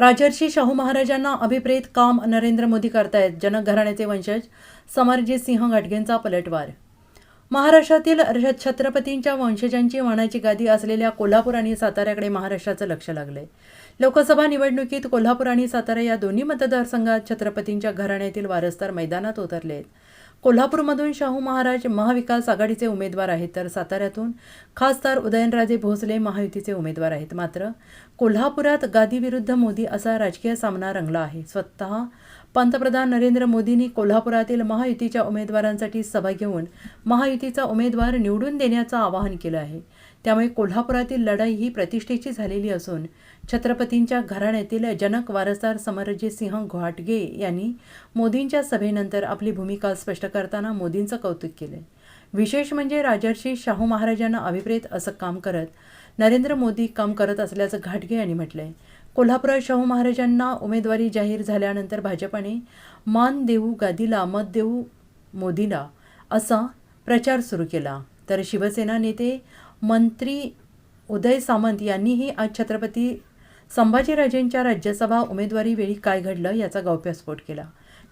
राजर्षी शाहू महाराजांना अभिप्रेत काम नरेंद्र मोदी करतायत जनक घराण्याचे वंशज समरजित सिंह घटगेंचा पलटवार. महाराष्ट्रातील छत्रपतींच्या वंशजांची मानाची गादी असलेल्या कोल्हापूर आणि साताऱ्याकडे महाराष्ट्राचं लक्ष लागलंय. लोकसभा निवडणुकीत कोल्हापूर आणि सातारा या दोन्ही मतदारसंघात छत्रपतींच्या घराण्यातील वारसदार मैदानात उतरले आहेत कोल्हापूरमधून शाहू महाराज महाविकास आघाडीचे उमेदवार आहेत तर साताऱ्यातून खासदार उदयनराजे भोसले महायुतीचे उमेदवार आहेत. मात्र कोल्हापुरात गादीविरुद्ध मोदी असा राजकीय सामना रंगला आहे. स्वतः पंतप्रधान नरेंद्र मोदींनी कोल्हापुरातील महायुतीच्या उमेदवारांसाठी सभा घेऊन महायुतीचा उमेदवार निवडून देण्याचं आवाहन केलं आहे. त्यामुळे कोल्हापुरातील लढाई ही प्रतिष्ठेची झालेली असून छत्रपतींच्या घराण्यातील जनक वारसदार समरजी सिंह घाटगे यांनी मोदींच्या सभेनंतर आपली भूमिका स्पष्ट करताना मोदींचं कौतुक केलं विशेष म्हणजे राजर्षी शाहू महाराजांना अभिप्रेत असं काम करत नरेंद्र मोदी काम करत असल्याचं घाटगे यांनी म्हटलंय. कोल्हापुरात शाहू महाराजांना उमेदवारी जाहीर झाल्यानंतर भाजपाने मान देऊ गादीला मत देऊ मोदीला असा प्रचार सुरू केला. तर शिवसेना नेते मंत्री उदय सामंत यांनीही आज छत्रपती संभाजीराजेंच्या राज्यसभा उमेदवारीवेळी काय घडलं याचा गौप्यस्फोट केला.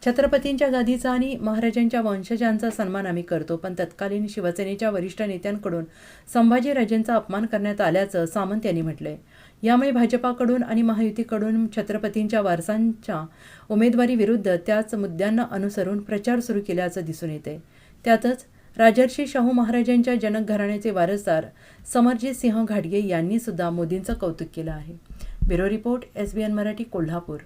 छत्रपतींच्या गादीचा आणि महाराजांच्या वंशजांचा सन्मान आम्ही करतो पण तत्कालीन शिवसेनेच्या वरिष्ठ नेत्यांकडून संभाजीराजेंचा अपमान करण्यात आल्याचं सामंत यांनी म्हटलंय. यामुळे भाजपाकडून आणि महायुतीकडून छत्रपतींच्या वारसांच्या उमेदवारीविरुद्ध त्याच मुद्द्यांना अनुसरून प्रचार सुरू केल्याचं दिसून येते त्यातच राजर्षी शाहू महाराजांच्या जनक घराण्याचे वारसदार समरजित सिंह घाटगे यांनी सुद्धा मोदींचं कौतुक केलं आहे. Bureau report S B N Marathi Kolhapur.